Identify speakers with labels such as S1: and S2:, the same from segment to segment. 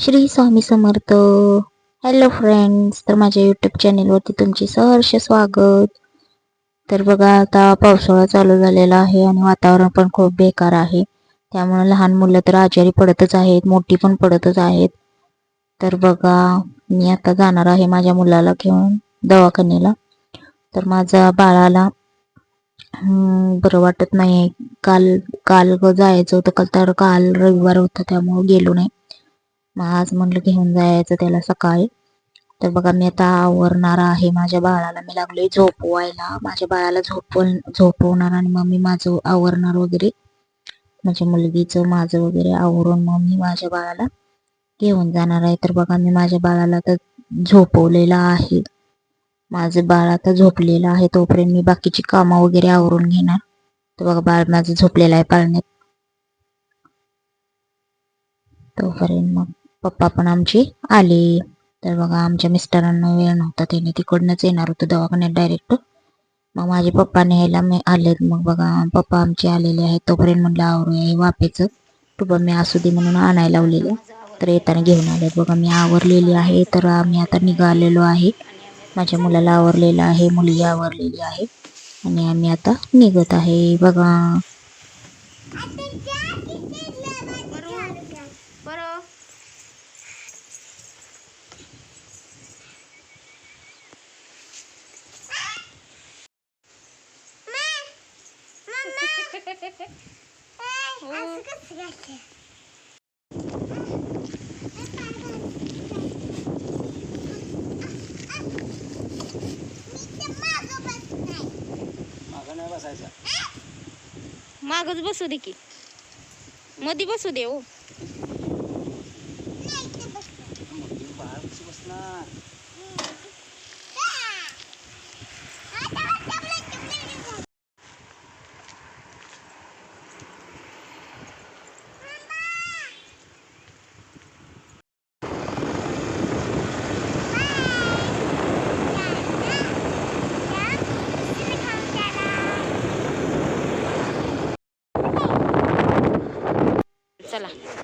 S1: Shri Swami Samarth. Hello friends तर माझ्या YouTube चॅनेलवरती तुमचे सहर्ष स्वागत. तर बघा आता पावसाळा चालू झालेला आहे आणि वातावरण पण खूप बेकार आहे. त्यामुळे लहान मुलं तर आजारी पडतच आहेत मोठी पण पडतच आहेत. तर बघा मी आता जाणार आहे माझ्या मुलाला घेऊन दवाखान्याला. तर माझ्या बाळाला बरं वाटत नाही. काल काल जायचं होतं काल तर काल रविवार होता त्यामुळं गेलो नाही. मग आज म्हणलं घेऊन जायचं त्याला सकाळी. तर बघा मी आता आवरणार आहे माझ्या बाळाला. मी लागलोय झोपवायला. माझ्या बाळाला झोपव झोपवणार आणि मग मी माझं आवरणार वगैरे. माझ्या मुलगीचं माझं वगैरे आवरून मग मी माझ्या बाळाला घेऊन जाणार आहे. तर बघा मी माझ्या बाळाला तर झोपवलेला आहे. माझं बाळ आता झोपलेलं आहे. तोपर्यंत मी बाकीची कामं वगैरे आवरून घेणार. तर बघा बाळ माझं झोपलेलं आहे पाळण्यात. तोपर्यंत मग पप्पा पण आमचे आले. तर बघा आमच्या मिस्टरांना वेळ नव्हता त्याने तिकडनंच येणार होतं दवाखान्यात डायरेक्ट मग माझे पप्पा न्यायला मी आलेत. मग बघा पप्पा आमचे आलेले आहेत. तोपर्यंत म्हटलं आवरूया हे वापेचं टुबा मी असू दे म्हणून आणायला लावलेलं. तर येताना घेऊन आले बघा मी आवरलेली आहे. तर आम्ही आता निघालेलो आहे. माझ्या मुलाला आवरलेलं आहे. मुलगी आवरलेली आहे. आणि आम्ही आता निघत आहे. बघा
S2: बरं मागच बसू दे की मधी बसू दे हो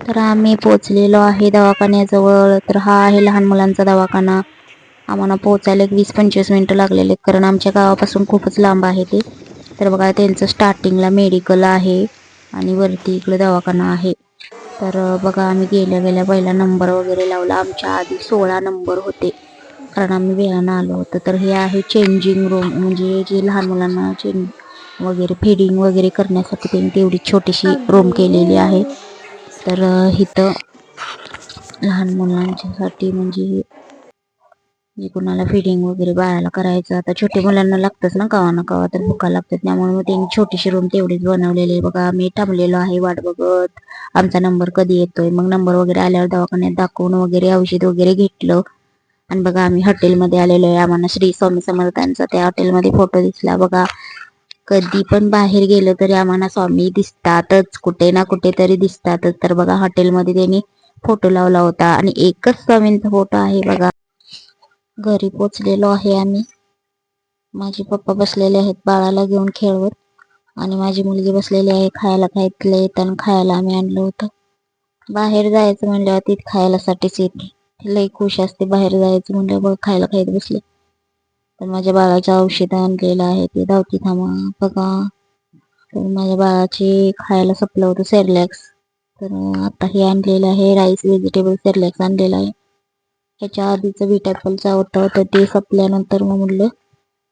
S1: तर आम्ही पोचलेलो आहे दवाखान्याजवळ. तर हा आहे लहान मुलांचा दवाखाना. आम्हाला पोचायला एक वीस पंचवीस मिनटं लागलेले कारण आमच्या गावापासून खूपच लांब आहे ते. तर बघा त्यांचं स्टार्टिंगला मेडिकल आहे आणि वरती इकडं दवाखाना आहे. तर बघा आम्ही गेल्या गेल्या पहिला नंबर वगैरे लावला. आमच्या आधी सोळा नंबर होते कारण आम्ही वेळानं आलो होतो. तर हे आहे चेंजिंग रूम म्हणजे जे लहान मुलांना चेंज वगैरे फिडिंग वगैरे करण्यासाठी त्यांनी तेवढी छोटीशी रूम केलेली आहे. तर इथं लहान मुलांच्यासाठी म्हणजे जे कोणाला फिडिंग वगैरे बाळाला करायचं आता छोट्या मुलांना लागतंच ना कवा ना कवा तर भुका लागतात. त्यामुळे मग त्यांनी छोटीशी रूम तेवढीच बनवलेली आहे. बघा मी थांबलेलो आहे वाट बघत. आमचा नंबर कधी येतोय? मग नंबर वगैरे आल्यावर दवाखान्यात दाखवून वगैरे औषध वगैरे घेतलं. आणि बघा आम्ही हॉटेलमध्ये आलेलो आहे. आम्हाला श्री स्वामी समर्थांचा त्या हॉटेलमध्ये फोटो दिसला. बघा कधी पण बाहेर गेलो तरी आम्हाला स्वामी दिसतातच. कुठे ना कुठे तरी दिसतातच. तर बघा हॉटेलमध्ये त्यांनी फोटो लावला होता. आणि एकच स्वामींचा फोटो आहे बघा. घरी पोचलेलो आहे आम्ही. माझे पप्पा बसलेले आहेत बाळाला घेऊन खेळवत. आणि माझी मुलगी बसलेली आहे खायला खायतले येताना खायला आम्ही आणलं होतं. बाहेर जायचं म्हणल्यावर तिथे खायलासाठीच येते. लई खुश असते बाहेर जायचं म्हणल्यावर बघ खायला खायला बसले. तर माझ्या बाळाचं औषध आणलेलं आहे ते धावती थांबा बघा. तर माझ्या बाळाची खायला सपलं होतं सेरलॅक्स तर आता हे आणलेलं आहे राईस व्हेजिटेबल सेरलॅक्स आणलेलं आहे. ह्याच्या आधीचं बीट होतं तर ते सपल्यानंतर मग म्हणलं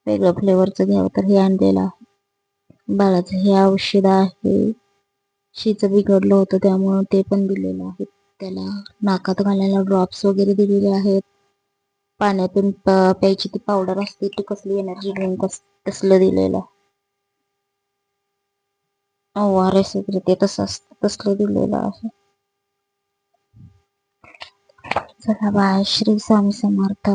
S1: वेगळं फ्लेवरचं घ्यावं तर हे आणलेलं आहे. बाळाचं हे औषध आहे. शीचं बिघडलं होतं त्यामुळं ते पण दिलेलं आहे. त्याला नाकात घालायला ड्रॉप्स वगैरे दिलेले आहेत. पाण्यातून प्यायची ती पावडर असते ती कसली एनर्जी ड्रिंक तसलं दिलेलं. ओ आर एस वगैरे ते तसं असतं तसलं दिलेलं आहे. चला बाय श्री स्वामी समर्थ.